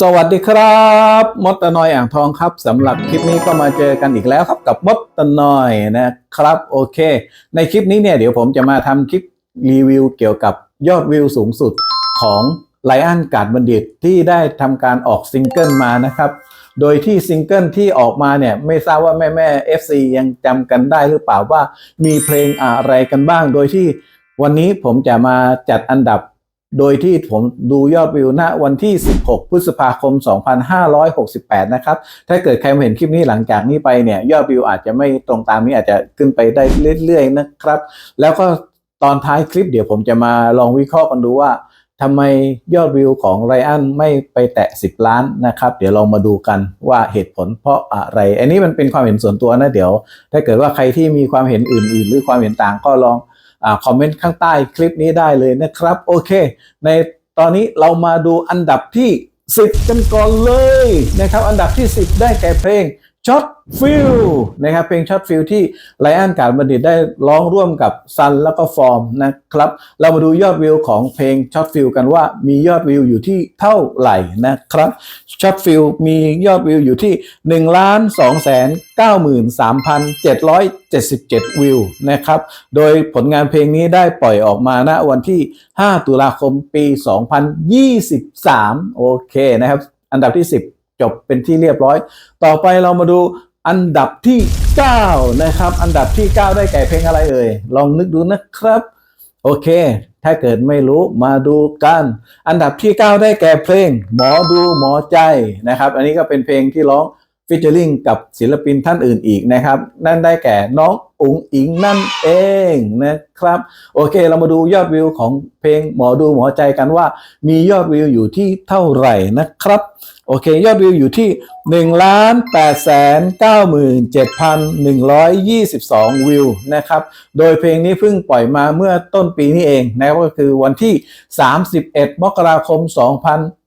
สวัสดีครับมดตะนอยอ่างทองครับสำหรับคลิปนี้ก็มาเจอกันอีกแล้วครับกับมดตะนอยนะครับโอเค ในคลิปนี้เนี่ยเดี๋ยวผมจะมาทำคลิปรีวิวเกี่ยวกับยอดวิวสูงสุดของไลอ้อนการ์ดบัณฑิตที่ได้ทำการออกซิงเกิลมานะครับ โดยที่ซิงเกิลที่ออกมาเนี่ยไม่ทราบว่าแม่แม่ FC ยังจำกันได้หรือเปล่าว่ามีเพลงอะไรกันบ้าง โดยที่วันนี้ผมจะมาจัดอันดับ โดยที่ผมดูยอดวิวณวันที่ 16 พฤษภาคม 2568 นะครับ ถ้าเกิดใครมาเห็นคลิปนี้หลังจากนี้ไปเนี่ย ยอดวิวอาจจะไม่ตรงตามนี้อาจจะขึ้นไปได้เรื่อยๆนะครับ แล้วก็ตอนท้ายคลิปเดี๋ยวผมจะมาลองวิเคราะห์กันดูว่าทำไมยอดวิวของไรอันไม่ไปแตะ 10 ล้านนะครับ เดี๋ยวลองมาดูกันว่าเหตุผลเพราะอะไร อันนี้มันเป็นความเห็นส่วนตัวนะเดี๋ยว ถ้าเกิดว่าใครที่มีความเห็นอื่น ๆ หรือความเห็นต่างก็ลอง คอมเมนต์ข้างใต้คลิปนี้ได้เลยนะครับ โอเค ในตอนนี้เรามาดูอันดับที่ 10 กันก่อนเลยนะครับ อันดับที่ 10 ได้แก่เพลง ช็อตฟิลนะครับเพลงช็อตฟิลที่ไลอ้อนการบัณฑิตได้ร้องร่วมกับซันแล้วก็ฟอร์มนะครับ เรามาดูยอดวิวของเพลงช็อตฟิลกันว่ามียอดวิวอยู่ที่เท่าไหร่นะครับช็อตฟิลมียอดวิวอยู่ที่1ล้าน2แสน93,777วิวนะครับ โดยผลงานเพลงนี้ได้ปล่อยออกมาณวันที่ 5 ตุลาคมปี 2023 โอเคนะครับ อันดับที่ 10 จบเป็นที่เรียบร้อย ต่อไปเรามาดูอันดับที่ 9 นะครับ อันดับที่ 9 ได้แก่เพลงอะไรเอ่ย ลองนึกดูนะครับ โอเค ถ้าเกิดไม่รู้มาดูกัน อันดับที่ 9 ได้แก่เพลง หมอดูหมอใจนะครับ อันนี้ก็เป็นเพลงที่ร้อง ฟิชเจอริงกับศิลปินท่านอื่นอีกนะครับ นั่นได้แก่น้องอุ๋งอิงนั่นเองนะครับ โอเคเรามาดูยอดวิวของเพลงหมอดูหมอใจกันว่า มียอดวิวอยู่ที่เท่าไหร่นะครับ โอเค ยอดวิวอยู่ที่1ล้าน8แสน97,122วิวนะครับ โดยเพลงนี้เพิ่งปล่อยมาเมื่อต้นปีนี้เองนะครับก็คือวันที่ 31 มกราคม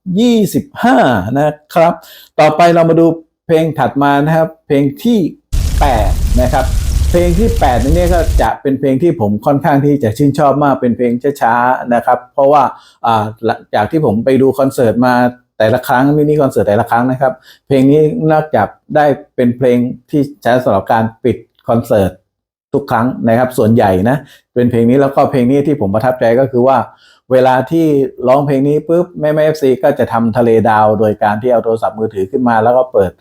2025 นะครับ ต่อไปเรามาดู เพลงถัดมานะครับ เพลงที่8นะครับ เพลงที่8นี้ก็จะเป็นเพลงที่ผมค่อนข้างที่จะชื่นชอบมากเป็นเพลงช้าๆนะครับ เพราะว่าจากที่ผมไปดูคอนเสิร์ตมาแต่ละครั้งมินิคอนเสิร์ตแต่ละครั้งนะครับ เพลงนี้นอกจากได้เป็นเพลงที่ใช้สำหรับการปิดคอนเสิร์ตทุกครั้งนะครับ ส่วนใหญ่นะเป็นเพลงนี้แล้วก็เพลงนี้ที่ผมประทับใจก็คือว่า เวลาที่ร้องเพลงนี้ปุ๊บแม่แม่เอฟซีก็จะทำทะเลดาว โดยการที่เอาโทรศัพท์มือถือขึ้นมา แล้วก็เปิด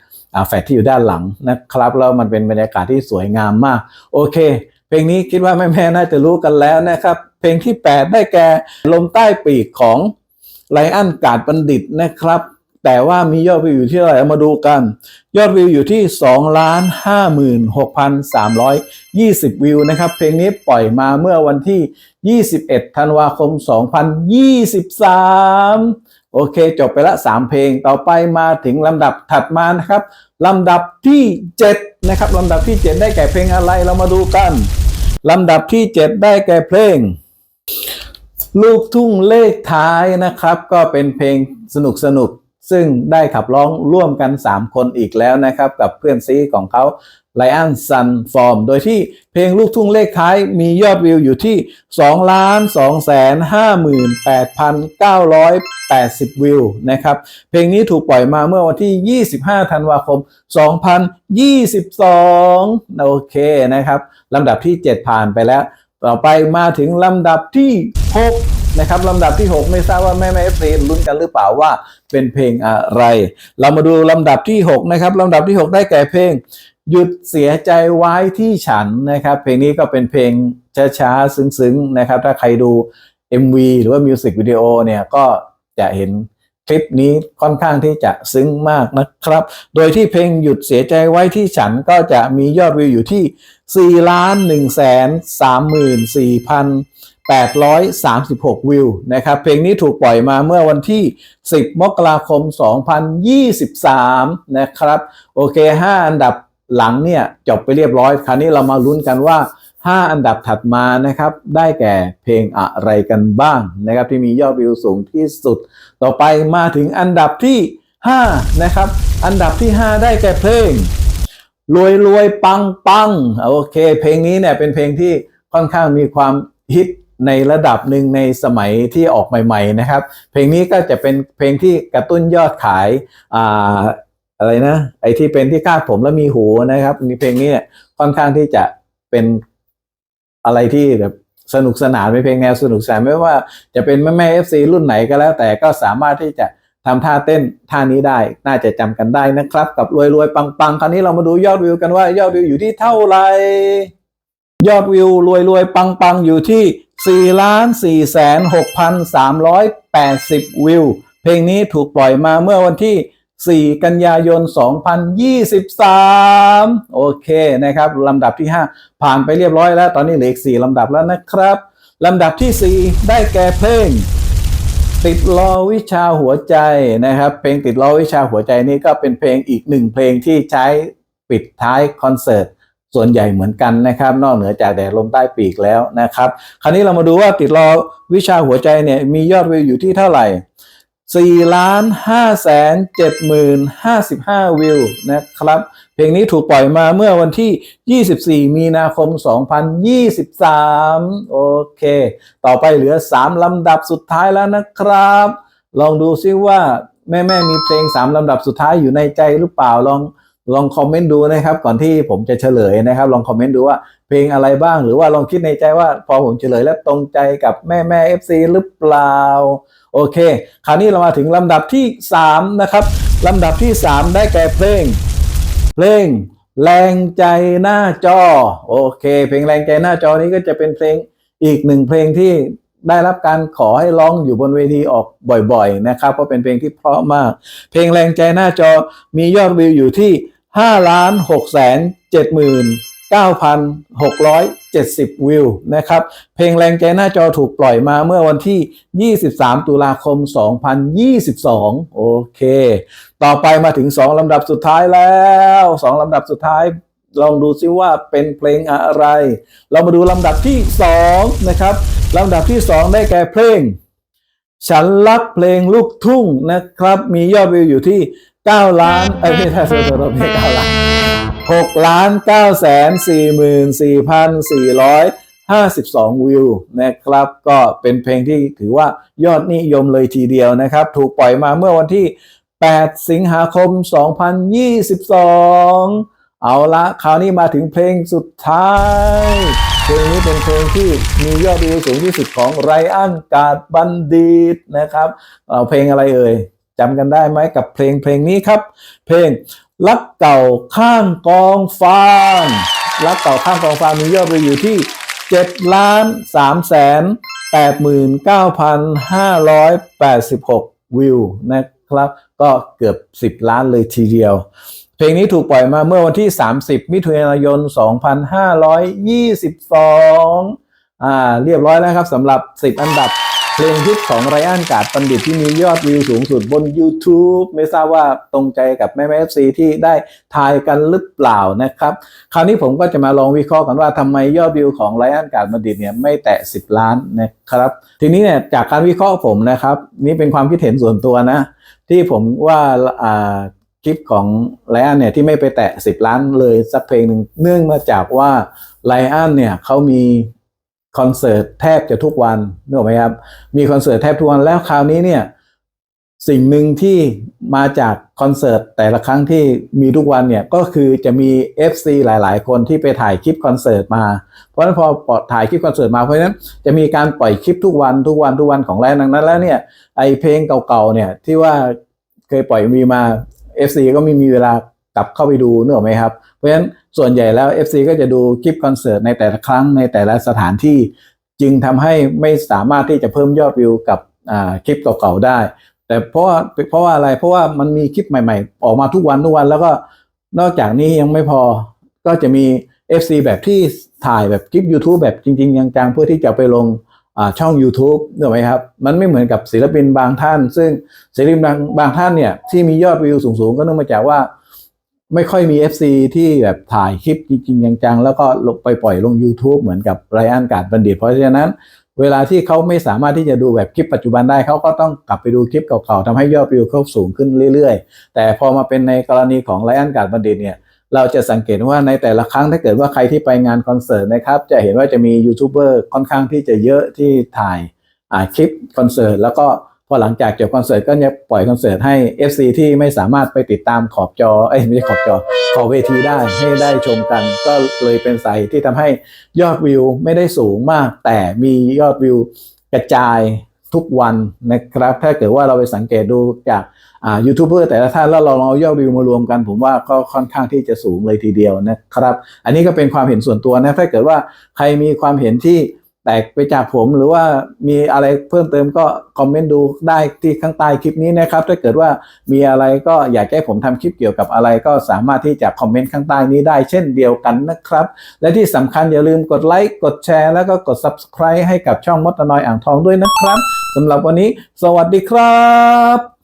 แฟลชที่อยู่ด้านหลังนะครับแล้วมันเป็นบรรยากาศที่สวยงามมาก โอเค เพลงนี้คิดว่าแม่ๆน่าจะรู้กันแล้วนะครับ เพลงที่ 8 ได้แก่ลมใต้ปีกของไลอ้อนกาดบัณฑิตนะครับ แต่ว่ามียอดวิวอยู่ที่เท่าไหร่มาดูกัน ยอดวิวอยู่ที่ 2 ล้าน 56,320 วิวนะครับ เพลงนี้ปล่อยมาเมื่อวันที่ 21 ธันวาคม 2023 โอเค จบไปละ 3 เพลงต่อไปมาถึงลำดับถัดมานะครับลำดับที่ 7 นะครับลำดับที่ 7 ได้แก่เพลงอะไรเรามาดูกันลำดับที่ 7 ได้แก่เพลง ลูกทุ่งเลขท้ายนะครับ ก็เป็นเพลงสนุกสนุกซึ่งได้ขับร้องร่วมกัน 3 คนอีกแล้วนะครับ กับเพื่อนซีของเขา ไลอ้อนซันฟอร์มโดยที่เพลงลูกทุ่งเลขท้ายมียอดวิวอยู่ที่2ล้าน2แสน58,980 วิวนะครับ เพลงนี้ถูกปล่อยมาเมื่อวันที่ 25 ธันวาคม 2022 โอเคนะครับลำดับที่ 7 ผ่านไปแล้ว ต่อไปมาถึงลำดับที่ 6นะครับลำดับที่ 6 ไม่ทราบว่าแม่แม่เอฟซีลุ้นกันหรือเปล่าว่าเป็นเพลงอะไร เรามาดูลำดับที่ 6 นะครับลำดับที่ 6 ได้แก่เพลง หยุดเสียใจไว้ที่ฉันนะครับ เพลงนี้ก็เป็นเพลงช้าๆ ซึ้งๆ นะครับ ถ้าใครดู MV หรือว่ามิวสิกวิดีโอเนี่ยก็จะเห็นคลิปนี้ค่อนข้างที่จะซึ้งมากนะครับ โดยที่เพลงหยุดเสียใจไว้ที่ฉันก็จะมียอดวิวอยู่ที่4ล้าน1แสน34,836 วิวนะครับ เพลงนี้ถูกปล่อยมาเมื่อวันที่ 10 มกราคม 2023 นะครับ โอเค 5 อันดับ หลังเนี่ยจบไปเรียบร้อย คราวนี้เรามาลุ้นกันว่า 5 อันดับถัดมานะครับ ได้แก่เพลงอะไรกันบ้างนะครับ ที่มียอดวิวสูงที่สุด ต่อไปมาถึงอันดับที่ 5 นะครับ อันดับที่ 5 ได้แก่เพลงรวยรวยปังปังโอเค เพลงนี้เนี่ยเป็นเพลงที่ค่อนข้างมีความฮิตในระดับหนึ่งในสมัยที่ออกใหม่ ๆ นะครับ เพลงนี้ก็จะเป็นเพลงที่กระตุ้นยอดขายอ่า อะไรนะ ไอ้ที่เป็นที่คาดผมแล้วมีหูนะครับมีเพลงนี้เนี่ยค่อนข้างที่จะเป็นอะไรที่แบบสนุกสนานเป็นเพลงแนวสนุกสนานไม่ว่าจะเป็นแม่แม่เอฟซีรุ่นไหนก็แล้ว แต่ก็สามารถที่จะทำท่าเต้นท่านี้ได้ น่าจะจำกันได้นะครับ กับรวยรวยๆปังๆคราวนี้เรามาดูยอดวิวกันว่ายอดวิวอยู่ที่เท่าไหร่ยอดวิวรวยรวยปังปังๆอยู่ที่ 4 ล้าน 4 แสน6 380 วิว เพลงนี้ถูกปล่อยมาเมื่อวันที่ 4 กันยายน 2023 โอเคนะครับลำดับที่ 5 ผ่านไปเรียบร้อยแล้ว ตอนนี้เหลืออีก4ลำดับแล้วนะครับลำดับที่ 4 ได้แก่เพลง ติดล้อวิชาหัวใจนะครับ เพลงติดล้อวิชาหัวใจนี่ก็เป็นเพลงอีกหนึ่งเพลงที่ใช้ปิดท้ายคอนเสิร์ตส่วนใหญ่เหมือนกันนะครับ นอกเหนือจากแดดลมใต้ปีกแล้วนะครับ คราวนี้เรามาดูว่าติดล้อวิชาหัวใจเนี่ยมียอดวิวอยู่ที่เท่าไหร่ 4ล้าน5แสน7หมื่น55 วิวนะครับ เพลงนี้ถูกปล่อยมาเมื่อวันที่ 24 มีนาคม 2023 โอเค ต่อไปเหลือ 3 ลำดับสุดท้ายแล้วนะครับ ลองดูซิว่าแม่แม่ๆมีเพลง 3 ลำดับสุดท้ายอยู่ในใจหรือเปล่าลองลองคอมเมนต์ดูนะครับ ก่อนที่ผมจะเฉลยนะครับ ลองคอมเมนต์ดูว่า เพลงอะไรบ้าง หรือว่าลองคิดในใจว่าพอผมเฉลยแล้วตรงใจกับแม่แม่เอฟซีหรือเปล่า โอเค คราวนี้เรามาถึงลำดับที่ 3 นะครับ ลำดับที่ 3 ได้แก่เพลง เพลงแรงใจหน้าจอ โอเค เพลงแรงใจหน้าจอนี้ก็จะเป็นเพลงอีกหนึ่งเพลงที่ได้รับการขอให้ร้องอยู่บนเวทีออกบ่อยๆ นะครับ เพราะเป็นเพลงที่เพราะมาก เพลงแรงใจหน้าจอมียอดวิวอยู่ที่5ล้าน6แสน7หมื่น 9,670 วิวนะครับ เพลงแรงใจหน้าจอถูกปล่อยมาเมื่อวันที่ 23 ตุลาคม 2022 โอเค ต่อไปมาถึง 2 ลำดับสุดท้ายแล้ว 2 ลำดับสุดท้าย ลองดูซิว่าเป็นเพลงอะไร เรามาดูลำดับที่ 2 นะครับ ลำดับที่ 2 ได้แก่เพลง ฉันรักเพลงลูกทุ่งนะครับ มียอดวิวอยู่ที่ 9 ล้านเอ้ยไม่ใช่โทษโทษโทษไม่ใช่9ล้าน 6ล้าน9แสน4หมื่น4พัน452วิวนะครับ ก็เป็นเพลงที่ถือว่ายอดนิยมเลยทีเดียวนะครับ ถูกปล่อยมาเมื่อวันที่ 8 สิงหาคม 2022 เอาละคราวนี้มาถึงเพลงสุดท้าย เพลงนี้เป็นเพลงที่มียอดวิวสูงที่สุดของไรอันกาดบันดีตนะครับ เอาเพลงอะไรเอ่ยจำกันได้ไหมกับเพลงเพลงนี้ครับ เพลง รักเก่าข้างกองฟางรักเก่าข้างกองฟางมียอดวิวอยู่ที่7ล้าน3แสน8หมื่น9,586 วิวนะครับ ก็เกือบ 10 ล้านเลยทีเดียว เพลงนี้ถูกปล่อยมาเมื่อวันที่ 30 มิถุนายน 2522 อ่า เรียบร้อยแล้วครับสำหรับ 10 อันดับ เพลงฮิตของไรอันกาดบัณฑิตที่มียอดวิวสูงสุดบน YouTube ไม่ทราบว่าตรงใจกับแม่แม่เอฟซีที่ได้ทายกันหรือเปล่านะครับ คราวนี้ผมก็จะมาลองวิเคราะห์กันว่าทำไมยอดวิวของไรอันกาดบัณฑิตเนี่ยไม่แตะ 10 ล้านนะครับ ทีนี้เนี่ยจากการวิเคราะห์ผมนะครับ นี่เป็นความคิดเห็นส่วนตัวนะ ที่ผมว่าอ่าคลิปของไลอันเนี่ยที่ไม่ไปแตะ 10 ล้านเลยสักเพลงหนึ่งเนื่องมาจากว่าไลอันเนี่ยเขามี คอนเสิร์ตแทบจะทุกวันนึกออกไหมครับ มีคอนเสิร์ตแทบทุกวันแล้วคราวนี้เนี่ยสิ่งหนึ่งที่มาจากคอนเสิร์ตแต่ละครั้งที่มีทุกวันเนี่ยก็คือจะมี FC หลาย ๆ คนที่ไปถ่ายคลิปคอนเสิร์ตมา เพราะฉะนั้นพอปลดถ่ายคลิปคอนเสิร์ตมาเพราะฉะนั้นจะมีการปล่อยคลิปทุกวันทุกวันทุกวันของแรงดังนั้นแล้วเนี่ยไอเพลงเก่าๆเนี่ยที่ว่าเคยปล่อยมีมา FC ก็ไม่มีเวลา กลับเข้าไปดูนึกออกไหมครับ เพราะฉะนั้นส่วนใหญ่แล้ว FC ก็จะดูคลิปคอนเสิร์ตในแต่ละครั้งในแต่ละสถานที่ จึงทำให้ไม่สามารถที่จะเพิ่มยอดวิวกับคลิปเก่าๆได้ แต่เพราะว่าเพราะว่าอะไรเพราะว่ามันมีคลิปใหม่ๆ ออกมาทุกวันทุกวันแล้วก็นอกจากนี้ยังไม่พอก็จะมี FC แบบที่ถ่ายแบบคลิป YouTube แบบจริงๆจังๆเพื่อที่จะไปลงช่อง YouTube เนกอไหมครับ มันไม่เหมือนกับศิลปินบางท่าน ซึ่งศิลปินบางบางท่านเนี่ยที่มียอดวิวสูงๆ ก็เนื่องมาจากว่า ไม่ค่อยมี FC ที่แบบถ่ายคลิปจริง ๆ จังๆ แล้วก็ลงไปปล่อยลง YouTube เหมือนกับไรอันการบัณฑิต เพราะฉะนั้น เวลาที่เขาไม่สามารถที่จะดูแบบคลิปปัจจุบันได้เขาก็ต้องกลับไปดูคลิปเก่าๆทำให้ยอดวิวเขาสูงขึ้นเรื่อยๆ แต่พอมาเป็นในกรณีของไรอันการบัณฑิตเนี่ยเราจะสังเกตว่าในแต่ละครั้งถ้าเกิดว่าใครที่ไปงานคอนเสิร์ตนะครับ จะเห็นว่าจะมียูทูบเบอร์ค่อนข้างที่จะเยอะที่ถ่ายคลิปคอนเสิร์ตแล้วก็ พอหลังจากจบคอนเสิร์ตก็จะปล่อยคอนเสิร์ตให้ FC ที่ไม่สามารถไปติดตามขอบจอเอ้ยไม่ใช่ขอบจอ ขอบเวทีได้ให้ได้ชมกัน ก็เลยเป็นสาเหตุที่ทำให้ยอดวิวไม่ได้สูงมาก แต่มียอดวิวกระจายทุกวันนะครับ ถ้าเกิดว่าเราไปสังเกตดูจากอ่ายูทูบเบอร์แต่ละท่านแล้วเราลองเอายอดวิวมารวมกัน ผมว่าก็ค่อนข้างที่จะสูงเลยทีเดียวนะครับ อันนี้ก็เป็นความเห็นส่วนตัวนะถ้าเกิดว่าใครมีความเห็นที่ แตกไปจากผมหรือว่ามีอะไรเพิ่มเติมก็คอมเมนต์ดูได้ที่ข้างใต้คลิปนี้นะครับ ถ้าเกิดว่ามีอะไรก็อยากให้ผมทำคลิปเกี่ยวกับอะไรก็สามารถที่จะคอมเมนต์ข้างใต้นี้ได้เช่นเดียวกันนะครับ และที่สำคัญอย่าลืมกดไลค์กดแชร์แล้วก็กด Subscribe ให้กับช่องมดตนอยอ่างทองด้วยนะครับสำหรับวันนี้ สวัสดีครับ